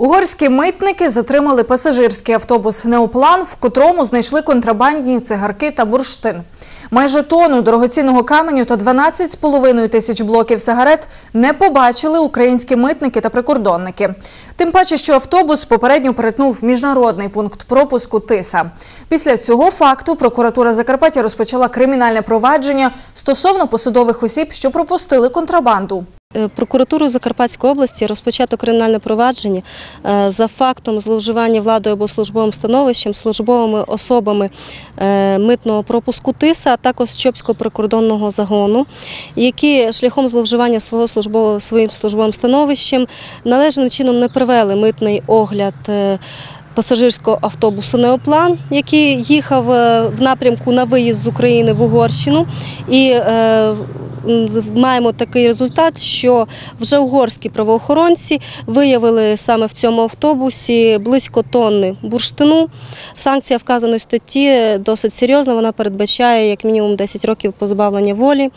Угорські митники затримали пасажирський автобус Неоплан, в котрому знайшли контрабандні цигарки та бурштин. Майже тонну дорогоцінного каменю та 12,5 тисяч блоків сигарет не побачили українські митники та прикордонники. Тим паче, що автобус попередньо перетнув міжнародний пункт пропуску Тиса. Після цього факту прокуратура Закарпаття розпочала кримінальне провадження стосовно посадових осіб, що пропустили контрабанду. Е, Прокуратурою Закарпатської області розпочато кримінальне провадження е, за фактом зловживання владою або службовим становищем, службовими особами е, митного пропуску ТИСа, а також Чопського прикордонного загону, які шляхом зловживання свого службового своїм службовим становищем належним чином не привели митний огляд. Пасажирського автобусу Неоплан, який їхав в напрямку на виїзд з України в Угорщину, і маємо такий результат, що вже угорські правоохоронці виявили саме в цьому автобусі близько тонни бурштину. Санкція вказаної статті досить серйозна. Вона передбачає як мінімум 10 років позбавлення волі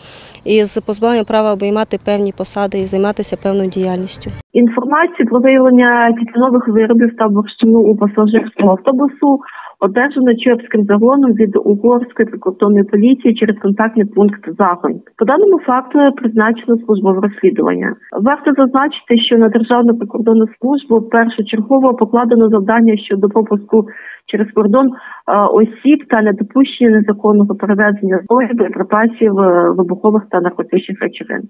і з позбавленням права обіймати певні посади і займатися певною діяльністю. Інформацію про виявлення тютюнових виробів та бурштину у пасажирському автобусу одержано Чопським загоном від угорської прикордонної поліції через контактний пункт Загон. По даному факту призначено службове розслідування. Варто зазначити, що на державну прикордонну службу першочергово покладено завдання щодо пропуску через кордон е, осіб та недопущення незаконного перевезення зброї, боєприпасів, е, вибухових та наркотичних речовин.